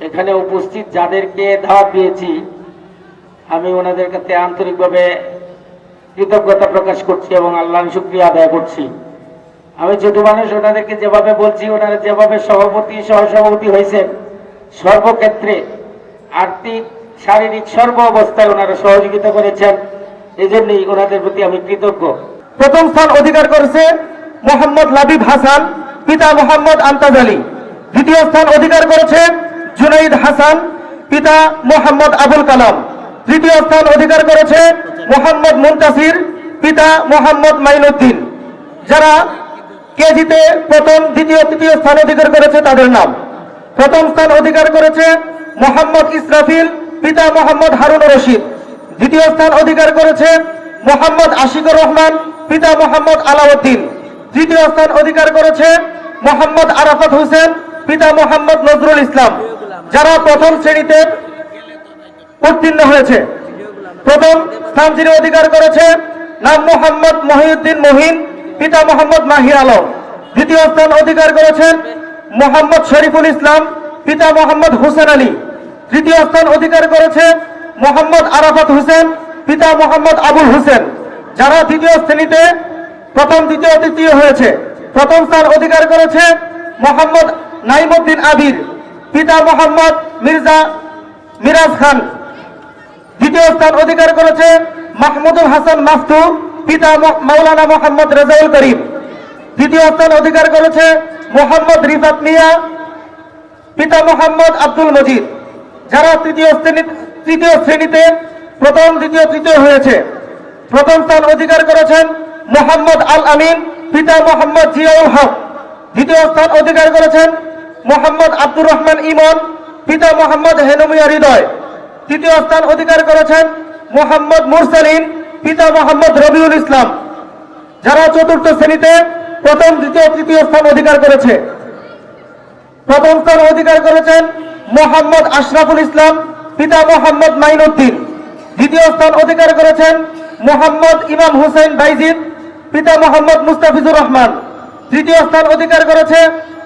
এখানে উপস্থিত যাদেরকে দাওয়াত দিয়েছি, আমি ওনাদের কাছে আন্তরিকভাবে কৃতজ্ঞতা প্রকাশ করছি এবং আল্লাহর শুক্রিয়া আদায় করছি। আমি ছোট মানুষ, ওনাদেরকে যেভাবে বলছি, ওনারা যেভাবে সভাপতি, সহসভাপতি হয়েছেন, সর্বক্ষেত্রে আর্থিক, শারীরিক সর্ব অবস্থায় ওনারা সহযোগিতা করেছেন এই জন্যই ওনাদের প্রতি আমি কৃতজ্ঞ। প্রথম স্থান অধিকার করেছে মোহাম্মদ লাবিব হাসান, পিতা মোহাম্মদ আন্তাজ আলী। দ্বিতীয় স্থান অধিকার করেছে জুনাইদ হাসান, পিতা মোহাম্মদ আবুল কালাম। তৃতীয় স্থান অধিকার করেছে মোহাম্মদ মুন্তাসির, পিতা মোহাম্মদ মাইনুদ্দিন। যারা কেজিতে প্রথম, দ্বিতীয়, তৃতীয় স্থান অধিকার করেছে তাদের নাম। প্রথম স্থান অধিকার করেছে মোহাম্মদ ইসরাফিল, পিতা মোহাম্মদ হারুন রশিদ। দ্বিতীয় স্থান অধিকার করেছে মোহাম্মদ আশিকুর রহমান, পিতা মোহাম্মদ আলাউদ্দিন। তৃতীয় স্থান অধিকার করেছে মোহাম্মদ আরাফাত হোসেন, পিতা মোহাম্মদ নজরুল ইসলাম। যারা প্রথম শ্রেণীতে উত্তীর্ণ হয়েছে, প্রথম স্থান যিনি অধিকার করেছে, নাম মোহাম্মদ মহিউদ্দিন মহিন, পিতা মোহাম্মদ মাহি আলম। দ্বিতীয় স্থান অধিকার করেছেন মোহাম্মদ শরীফুল ইসলাম, পিতা মোহাম্মদ হোসেন আলী। তৃতীয় স্থান অধিকার করেছে মোহাম্মদ আরাফাত হোসেন, পিতা মোহাম্মদ আবুল হোসেন। যারা দ্বিতীয় শ্রেণীতে প্রথম, দ্বিতীয়, তৃতীয় হয়েছে, প্রথম স্থান অধিকার করেছে মোহাম্মদ নাইমুদ্দিন আবির। পিতা মোহাম্মদ মির্জা মিরাজ খান। দ্বিতীয় স্থান অধিকার করেছে মাহমুদুল হাসান মাফতু পিতা মাওলানা মোহাম্মদ রেজাউল করিম। দ্বিতীয় স্থান অধিকার করেছে মোহাম্মদ রিফাত মিয়া, পিতা মোহাম্মদ আব্দুল মজিদ। যারা তৃতীয় শ্রেণি তৃতীয় শ্রেণীতে প্রথম, দ্বিতীয়, তৃতীয় হয়েছে। প্রথম স্থান অধিকার করেছেন মোহাম্মদ আল আমিন, পিতা মোহাম্মদ জিয়াউল হক। দ্বিতীয় স্থান অধিকার করেছেন মোহাম্মদ আব্দুর রহমান ইমন, পিতা মোহাম্মদ হেনমিয়া হৃদয়। তৃতীয় স্থান অধিকার করেছেন মোহাম্মদ মুরসালিন, পিতা মোহাম্মদ রবিউল ইসলাম। যারা চতুর্থ শ্রেণীতে প্রথম, দ্বিতীয়, তৃতীয় স্থান অধিকার করেছে। প্রথম স্থান অধিকার করেছেন মোহাম্মদ আশরাফুল ইসলাম, পিতা মোহাম্মদ মাইনুদ্দিন। দ্বিতীয় স্থান অধিকার করেছেন মোহাম্মদ ইমাম হুসেন বাইজিদ, পিতা মোহাম্মদ মুস্তাফিজুর রহমান। তৃতীয় স্থান অধিকার করেছে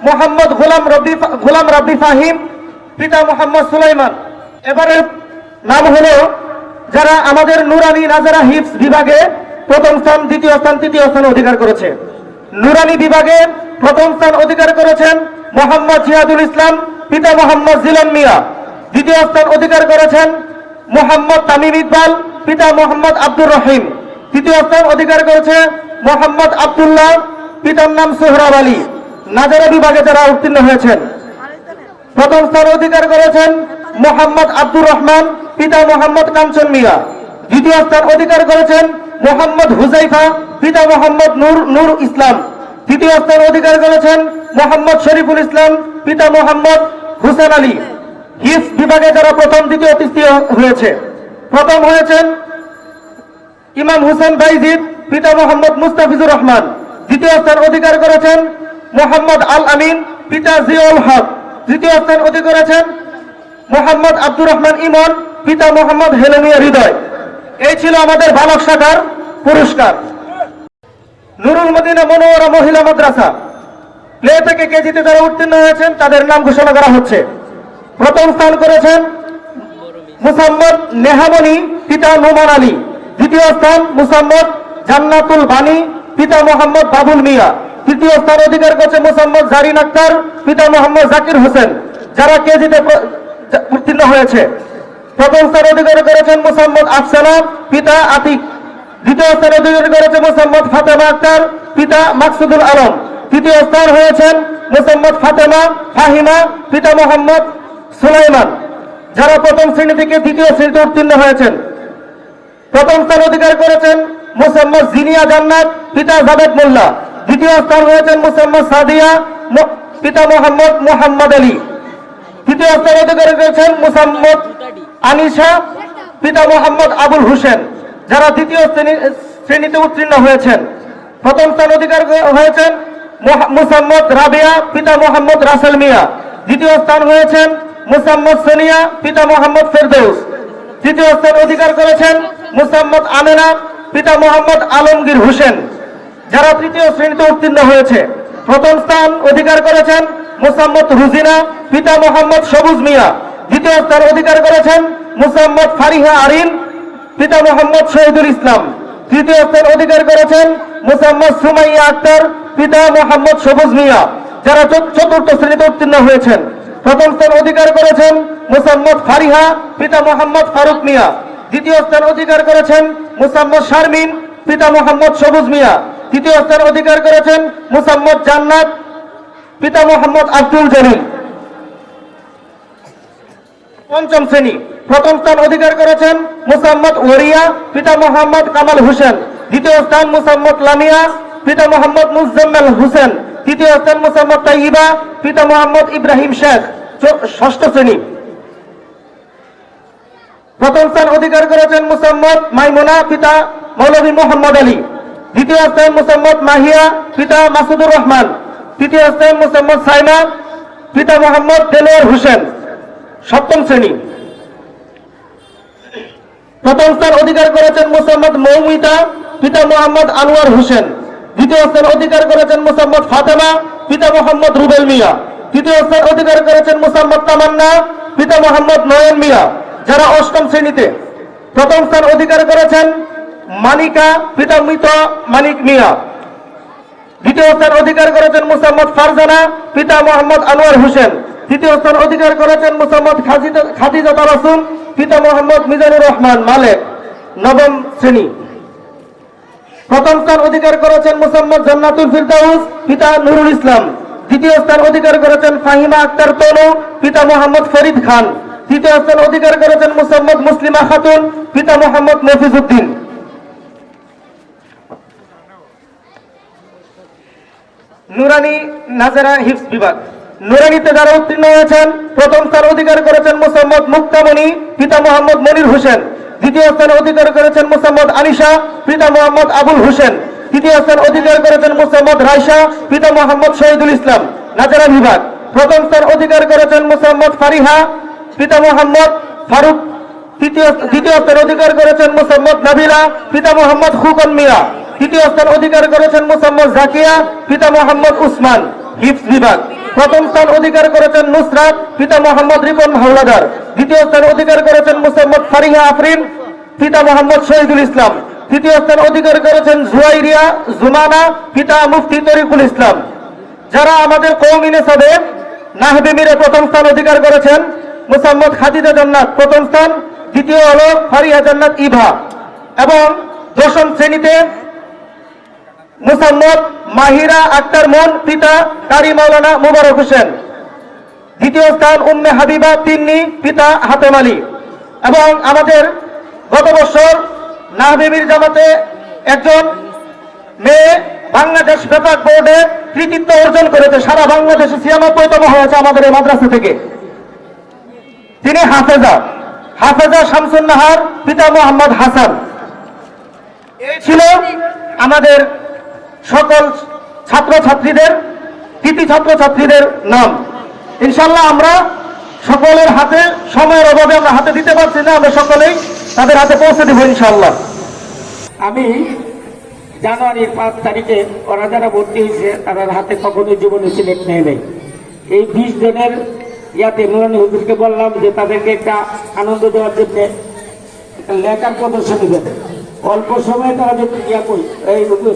মোহাম্মদ গোলাম রব্বি গোলাম রাব্বি ফাহিম, পিতা মোহাম্মদ সুলাইমান। এবারে নাম হলো যারা আমাদের নুরানি নাজারা হিপস বিভাগে প্রথম স্থান, দ্বিতীয় স্থান, তৃতীয় স্থান অধিকার করেছে। নুরানি বিভাগে প্রথম স্থান অধিকার করেছেন মোহাম্মদ জিয়াদুল ইসলাম, পিতা মোহাম্মদ জিলন মিয়া। দ্বিতীয় স্থান অধিকার করেছেন মোহাম্মদ তামিম ইকবাল, পিতা মোহাম্মদ আব্দুর রহিম। তৃতীয় স্থান অধিকার করেছে মোহাম্মদ আব্দুল্লাহ, পিতার নাম সোহরাব আলী। নাজারা বিভাগে যারা উত্তীর্ণ হয়েছেন, প্রথম স্থান অধিকার করেছেন মোহাম্মদ আব্দুর রহমান, পিতা মোহাম্মদ কাঞ্চন মিয়া। দ্বিতীয় স্থান অধিকার করেছেন মোহাম্মদ হুজাইফা, পিতা মোহাম্মদ নূর নূর ইসলাম। তৃতীয় স্থান অধিকার করেছেন মোহাম্মদ শরীফুল ইসলাম, পিতা মোহাম্মদ হুসেন আলী। হিস বিভাগে যারা প্রথম, দ্বিতীয়, তৃতীয় হয়েছে। প্রথম হয়েছেন ইমাম হুসেন বাইজিদ, পিতা মোহাম্মদ মুস্তাফিজুর রহমান। দ্বিতীয় স্থান অধিকার করেছেন মোহাম্মদ আল আমিন পিতা জিয়াউল হক। দ্বিতীয় স্থান অধিকার করেছেন মোহাম্মদ আব্দুর রহমান ইমন, পিতা মোহাম্মদ হেলেমিয়া হৃদয়। এই ছিল আমাদের বালক শাখার পুরস্কার। নুরুল মদিনা মনোয়ারা মহিলা মাদ্রাসা। প্লে থেকে কেজিতে যারা উত্তীর্ণ হয়েছেন, তাদের নাম ঘোষণা করা হচ্ছে। প্রথম স্থান করেছেন মুসাম্মদ নেহামনি, পিতা নোমান আলী। দ্বিতীয় স্থান মুসাম্মদ জান্নাতুল বানী পিতা মোহাম্মদ বাবুল মিয়া। তৃতীয় স্থান অধিকার করেছে মুসাম্মদ জারিন আক্তার, পিতা মোহাম্মদ জাকির হোসেন, যারা কেজিতে উত্তীর্ণ হয়েছে। প্রথম স্থান অধিকার করেছেন মুসাম্মদ আফসানা, পিতা আতিক। দ্বিতীয় স্থান অধিকার করেছে মুসাম্মদ ফাতেমা আক্তার, পিতা মাকসুদুল আলম। তৃতীয় স্থান হয়েছেন মুসাম্মদ ফাতেমা, ফাহিমা, পিতা মোহাম্মদ সুলাইমান। যারা প্রথম শ্রেণি থেকে দ্বিতীয় শ্রেণীতে উত্তীর্ণ হয়েছেন। প্রথম স্থান অধিকার করেছেন মোসাম্মদ জিনিয়া জান্নাত, পিতা জাবেদ মোল্লা। দ্বিতীয় স্থান হয়েছেন মুসাম্মদ সাদিয়া পিতা মোহাম্মদ মোহাম্মদ আলী। তৃতীয় স্থান অধিকার করেছেন মুসাম্মদ আনিশা, পিতা মোহাম্মদ আবুল হোসেন, যারা দ্বিতীয় শ্রেণী- শ্রেণীতে উত্তীর্ণ হয়েছেন। প্রথম স্থান অধিকার হয়েছেন মুসাম্মদ রাবিয়া, পিতা মোহাম্মদ রাসেল মিয়া। দ্বিতীয় স্থান হয়েছেন মুসাম্মদ সোনিয়া, পিতা মোহাম্মদ ফেরদৌস। তৃতীয় স্থান অধিকার করেছেন মুসাম্মদ আমেনা, পিতা মোহাম্মদ আলমগীর হোসেন। যারা তৃতীয় শ্রেণীতে উত্তীর্ণ হয়েছে, প্রথম স্থান অধিকার করেছেন মুসাম্মদ রুজিনা পিতা মোহাম্মদ সবুজ মিয়া। দ্বিতীয় স্থান অধিকার করেছেন মুসাম্মদ ফারিহা আরিন, পিতা মোহাম্মদ শহীদুল ইসলাম। তৃতীয় স্থান অধিকার করেছেন মুসাম্মদ সুমাইয়া আক্তার, পিতা মোহাম্মদ সবুজ মিয়া। যারা চতুর্থ শ্রেণীতে উত্তীর্ণ হয়েছেন, প্রথম স্থান অধিকার করেছেন মুসাম্মদ ফারিহা, পিতা মোহাম্মদ ফারুক মিয়া। দ্বিতীয় স্থান অধিকার করেছেন মুসাম্মদ শারমিন, পিতা মোহাম্মদ সবুজ মিয়া। তৃতীয় স্থান অধিকার করেছেন মুসাম্মদ জান্নাত, পিতা মোহাম্মদ আব্দুল জলিল। পঞ্চম শ্রেণি, প্রথম স্থান অধিকার করেছেন মুসাম্মদ ওরিয়া পিতা মোহাম্মদ কামাল হোসেন। দ্বিতীয় স্থান মুসাম্মদ লামিয়া, পিতা মোহাম্মদ মুজাম্মেল হোসেন। তৃতীয় স্থান মুসাম্মদ তাইবা পিতা মোহাম্মদ ইব্রাহিম শেখ। ষষ্ঠ শ্রেণি। প্রথম স্থান অধিকার করেছেন মুসাম্মদ মাইমুনা, পিতা মৌলভী মোহাম্মদ আলী। দ্বিতীয় স্থান মুসাম্মদ মাহিয়া, পিতা মাসুদুর রহমান। তৃতীয় স্থান মুসাম্মদ সাইমা, পিতা মোহাম্মদ দেলোয়ার হোসেন। সপ্তম শ্রেণি। প্রথম স্থান অধিকার করেছেন মুসাম্মদ মৌমিতা, পিতা মোহাম্মদ আনোয়ার হোসেন। দ্বিতীয় স্থান অধিকার করেছেন মুসাম্মদ ফাতেমা, পিতা মোহাম্মদ রুবেল মিয়া। তৃতীয় স্থান অধিকার করেছেন মুসাম্মদ তামান্না, পিতা মোহাম্মদ নয়ন মিয়া। যারা অষ্টম শ্রেণীতে। প্রথম স্থান অধিকার করেছেন মানিকা পিতা মৃত মানিক মিয়া। দ্বিতীয় স্থান অধিকার করেছেন মুসাম্মদ ফারজানা পিতা মোহাম্মদ আনোয়ার হোসেন। তৃতীয় স্থান অধিকার করেছেন মুসাম্মদ খাদিজা তারাসুম পিতা মোহাম্মদ মিজানুর রহমান মালেক, নবম শ্রেণি। প্রথম স্থান অধিকার করেছেন মুসাম্মদ জান্নাতুল ফিরদাউস পিতা নুরুল ইসলাম। দ্বিতীয় স্থান অধিকার করেছেন ফাহিমা আক্তার তনু পিতা মোহাম্মদ ফরিদ খান। তৃতীয় স্থান অধিকার করেছেন মুসাম্মদ মুসলিমা খাতুন পিতা মোহাম্মদ মফিজউদ্দিন নুরানি নাজারা হিফস বিভাগ। নুরানিতে যারা উত্তীর্ণ হয়েছেন, প্রথম স্থান অধিকার করেছেন মোসাম্মদ মুক্তামণি, পিতা মোহাম্মদ মনির হোসেন। দ্বিতীয় স্থান অধিকার করেছেন মোসাম্মদ আনিশা পিতা মোহাম্মদ আবুল হোসেন। তৃতীয় স্থান অধিকার করেছেন মোসাম্মদ রাইসা পিতা মোহাম্মদ শহীদুল ইসলাম, নাজারা বিভাগ। প্রথম স্থান অধিকার করেছেন মোসাম্মদ ফারিহা, পিতা মোহাম্মদ ফারুক। তৃতীয়, দ্বিতীয় স্থান অধিকার করেছেন মোসাম্মদ নাবিলা, পিতা মোহাম্মদ খুকন মিয়া। তৃতীয় স্থান অধিকার করেছেন মোসাম্মদ জাকিয়া, পিতা মোহাম্মদ উসমান হিফস বিভাগ। প্রথম স্থান অধিকার করেছেন নুসরাত, পিতা মোহাম্মদ রিপন হাওলাদার। দ্বিতীয় স্থান অধিকার করেছেন মোসাম্মদ ফারিহা আফরিন, পিতা মোহাম্মদ শহীদুল ইসলাম। তৃতীয় স্থান অধিকার করেছেন জুয়াইরিয়া জুমানা, পিতা মুফতি তরিকুল ইসলাম। যারা আমাদের কৌমি নেসাবে নাহবে মিরে প্রথম স্থান অধিকার করেছেন মুসাম্মদ খাদিজা জান্নাত, প্রথম স্থান। দ্বিতীয় হল ফারিয়া জান্নাত ইভা। এবং দশম শ্রেণীতে মুসাম্মদ মাহিরা আক্তার মন পিতা কারি মাওলানা মুবারক হোসেন। দ্বিতীয় স্থান উম্মে হাবিবা তিন্নি, পিতা হাতেম আলী। এবং আমাদের গত বছর নাহবিবির জামাতে একজন মেয়ে বাংলাদেশ ব্যাপক বোর্ডে কৃতিত্ব অর্জন করেছে। সারা বাংলাদেশে ছিয়ানব্বইতম হয়েছে আমাদের এই মাদ্রাসা থেকে। তিনি হাফেজা। হাফেজা শামসুন নাহার পিতা মোহাম্মদ হাসান। এই ছিল আমাদের সকল ছাত্র ছাত্রীদের কৃতি ছাত্র ছাত্রীদের নাম। ইনশাল্লাহ আমরা সকলের হাতে সময়ের অভাবে আমরা হাতে দিতে পারছি না, আমরা সকলেই তাদের হাতে পৌঁছে দেবো ইনশাল্লাহ। আমি জানুয়ারির পাঁচ তারিখে ওরা যারা ভর্তি হয়েছে, তাদের হাতে কখনোই জীবনে সিলেট নেয় নেই। এই বিশ জনের ইয়াতে নুরানি হুজুরকে বললাম যে তাদেরকে একটা আনন্দ দেওয়ার জন্য একটা লেখার প্রদর্শনী দেবে। অল্প সময়ে তারা যদি ইয়া কই এই হুজুর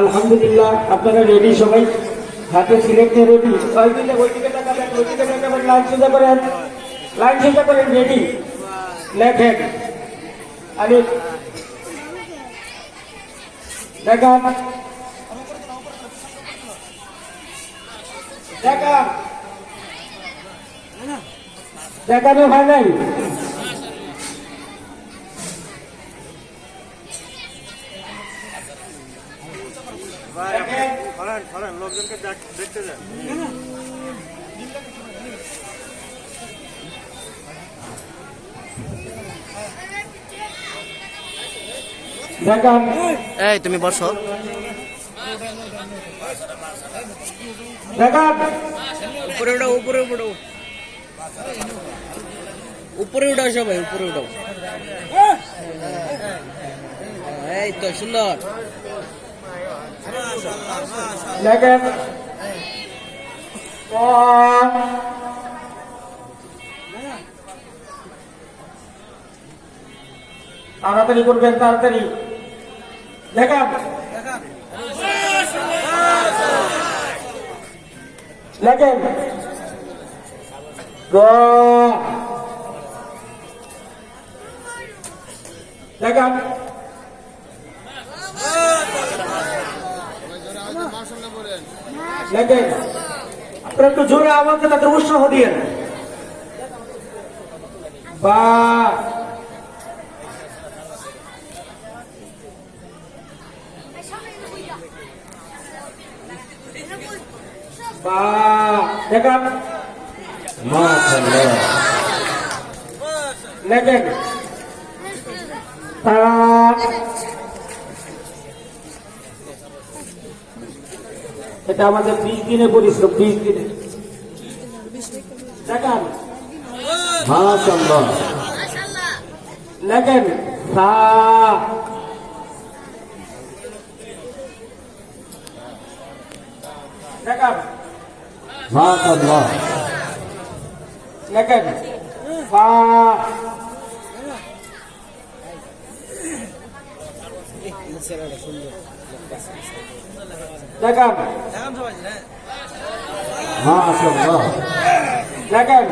আলহামদুলিল্লাহ, আপনারা রেডি সবাই? হাতে সিলেক্ট যে রেডি সবাই ওইদিকে টাকা ওইদিকে টাকা লাইন সোজা করেন। লাইন সোজা করেন রেডি লেখেন। আরে দেখান দেখান দেখানো হয় নাই। দেখান এই তুমি বসো। উপরে উঠাও উপরে উঠাও। উপরে উঠাও সবাই উপরে উঠাও। এই তো সুন্দর। দেখেন. তাড়াতাড়ি করবেন তাড়াতাড়ি। দেখান লেখেন দেখান লেখেন একটু জোরে আওয়াজে তাদের উৎসাহ দিয়ে বা বা দেখান লেখেন তা। এটা আমাদের বিশ দিনে পরিশ্রম বিশ দিনে। দেখান মাশাআল্লাহ। লেখেন সা দেখান মাশাআল্লাহ। লেখেন ফা দেখান। মাশাআল্লাহ। দেখেন।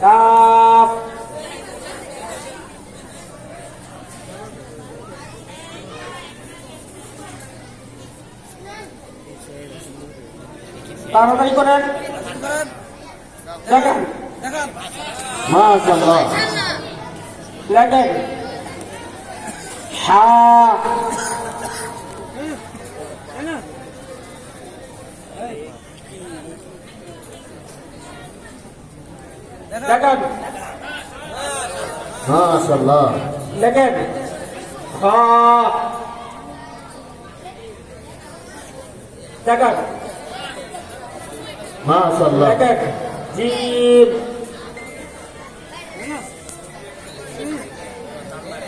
কাপ তাড়াতাড়ি করেন। দেখেন মাশাআল্লাহ দেখেন হা দেখেন মাশাআল্লাহ লেখেন খ দেখেন মাশাআল্লাহ লেখেন জিম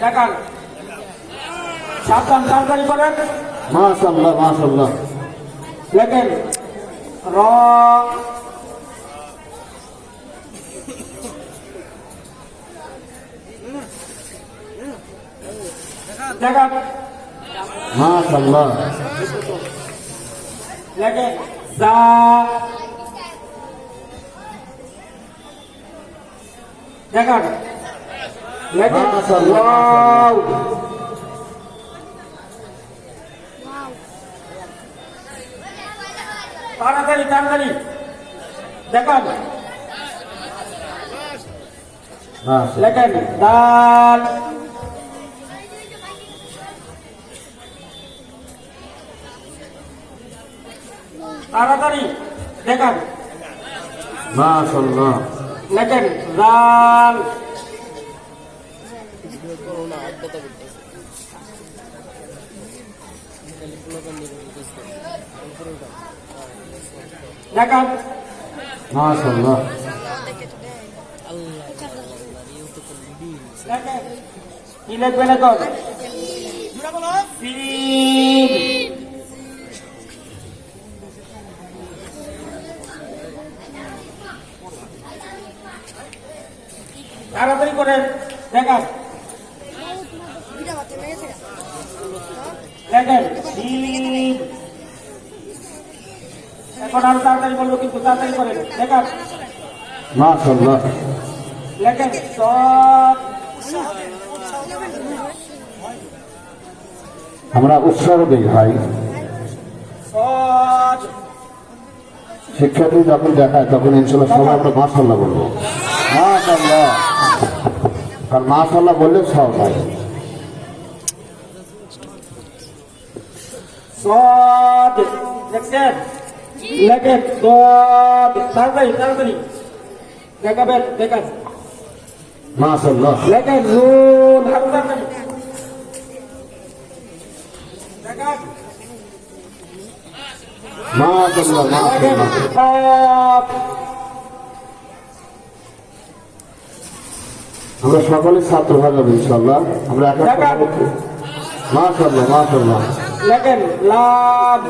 দেখেন সাবধান সাবধান করেন মাশাআল্লাহ মাশাআল্লাহ লেখেন র দেখেন মাশাআল্লাহ লেখেন যা দেখেন মাশাআল্লাহ, ওয়াও। তাড়াতাড়ি তাড়াতাড়ি। দেখান লেখেন দাল তাড়াতাড়ি। দেখান মাশাআল্লাহ লেখেন দাল দেখান মাশাআল্লাহ লেখেন কি লিখবেন এখন সিন তাড়াতাড়ি করে দেখান দেখেন সিন এখন আরও তাড়াতাড়ি বলব কিন্তু তাড়াতাড়ি করেন লেখান মাশাল্লাহ লেখেন সব আমরা উৎসাহ দিই ভাই। শিক্ষার্থী যখন দেখায় তখন ইনশাল্লাহ সবাই আমরা মাশাল্লাহ বলব। মাশাল্লাহ কারণ মাশাল্লাহ বললে সব হয়। সদ। দেখছেন লেখেন। সদ। তাড়াতাড়ি তাড়াতাড়ি। দেখাবেন দেখান। মাশাল্লাহ লেখেন নুন আরও তাড়াতাড়ি। দেখান। মাশাল্লাহ মাশাল্লাহ আমরা সকলে ছাত্র ভাই যাব ইনশাল্লাহ আমরা। মাশাল্লাহ মাশাল্লাহ লেখেন লাভ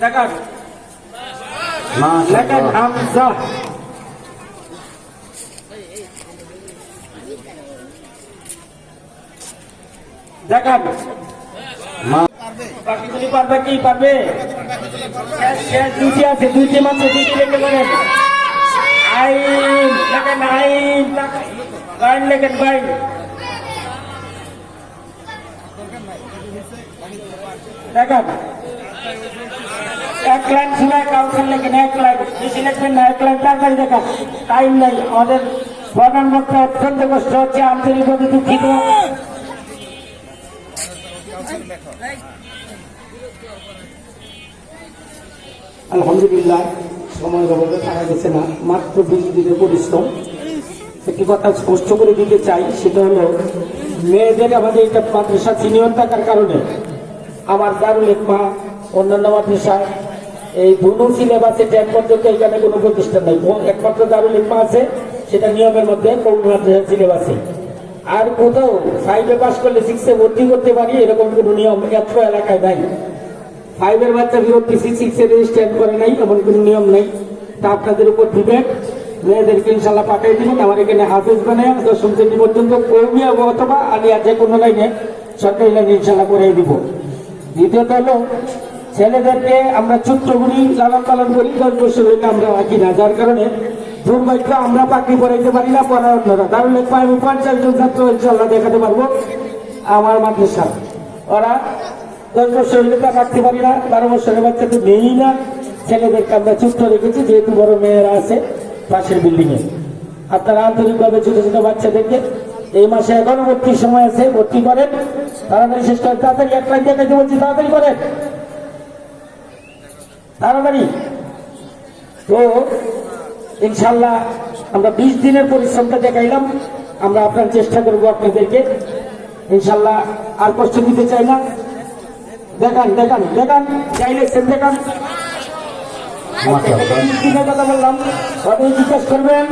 দেখান হামজা। দেখান। পারবে, কি পারবে? শেষ আছে দুইটি মাত্র দুইটি লিখতে পারেন আইন, লেখেন আইন। বাইন, লেখেন বাইন। দেখান। এক লাইন শোনায় কাউন্সিল লেখেন, এক লাইন। বেশি লিখবেন না, এক লাইন তাড়াতাড়ি দেখান। টাইম নেই, আমাদের প্রধানমন্ত্রী অত্যন্ত কষ্ট হচ্ছে আন্তরিকভাবে দুঃখিত আলহামদুলিল্লাহ, সময় অভাবে থাকা গেছে না, মাত্র বিশ দিনের পরিশ্রম। একটি কথা স্পষ্ট করে দিতে চাই, সেটা হলো, মেয়েদের আমাদের এটা মাদ্রাসা সিনিয়র থাকার কারণে, আমার দারুল মা অন্যান্য মাদ্রাসায় এই দুটো সিলেবাসে টেন পর্যন্ত এখানে কোনো প্রতিষ্ঠান নাই। একমাত্র দারুল মা আছে, সেটা নিয়মের মধ্যে কোন মাদ্রাসা সিলেবাসে আর কোথাও ফাইভে পাস করলে সিক্সে ভর্তি করতে পারি, এরকম কোনো নিয়ম এত এলাকায় নাই। ফাইভের বাচ্চা বিরক্তি সিক্স এ রেজিস্ট্যান্ড করে নাই, এমন কোনো নিয়ম নেই। তা আপনাদের উপর দিবেন মেয়েদেরকে ইনশাল্লাহ পাঠিয়ে দিবেন আমার এখানে হাফিজ বানায় দশম শ্রেণি পর্যন্ত কৌমিয়া অথবা আলিয়া যে কোনো লাইনে সরকারি লাইনে ইনশাল্লাহ করে দিব। দ্বিতীয়ত হলো, ছেলেদেরকে আমরা চুত্রগুলি লালন পালন করি, দশ বছর হইলে আমরা রাখি না। যার কারণে দুর্ভাগ্য, আমরা পাখি পড়াইতে পারি না, পড়ার অন্যরা। কারণ আমি পঞ্চাশ জন ছাত্র ইনশাল্লাহ দেখাতে পারব আমার মাদ্রাসা। ওরা দশ বছর হইলে তা রাখতে পারি না, বারো বছরের বাচ্চা তো নেই না। ছেলেদেরকে আমরা চুপ রেখেছি, যেহেতু বড় মেয়েরা আছে পাশের বিল্ডিং এ আপনারা আন্তরিকভাবে ছোট ছোট বাচ্চাদেরকে এই মাসে এখনও ভর্তির সময় আছে, ভর্তি করেন। তাড়াতাড়ি শেষ করেন, তাড়াতাড়ি এক লাইন দেখাইতে বলছি, তাড়াতাড়ি করেন। তাড়াতাড়ি। তো, ইনশাল্লাহ আমরা বিশ দিনের পরিশ্রমটা দেখাইলাম। আমরা আপনার চেষ্টা করব আপনাদেরকে। ইনশাল্লাহ আর কষ্ট দিতে চাই না। দেখান দেখান দেখান চাইলে সেন দেখান। কথা বললাম? সবাই জিজ্ঞেস করবেন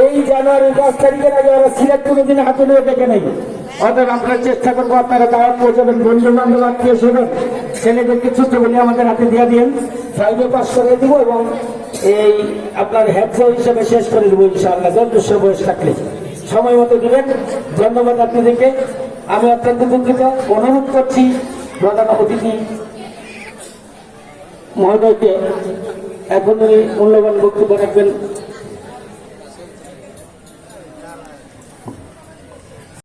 এই জানুয়ারি দশ তারিখের আগে ওরা সিলেট কোনোদিন হাতে নিয়ে দেখে নেই অতএব আমরা চেষ্টা করব আপনারা দাওয়াত পৌঁছাবেন বন্ধু বান্ধব আত্মীয় স্বজন ছেলেদেরকে ছোট্ট বলে আমাদের হাতে দিয়ে দিন ফাইভে পাস করে দিব এবং এই আপনার হিসেবে শেষ করে দেবো ইনশাআল্লাহ বছর বয়স থাকলে। সময় মতো দিবেন। ধন্যবাদ আপনাদেরকে। আমি অত্যন্ত দুঃখিত। অনুরোধ করছি প্রধান অতিথি মহোদয়কে এখন উনি মূল্যবান বক্তব্য রাখবেন।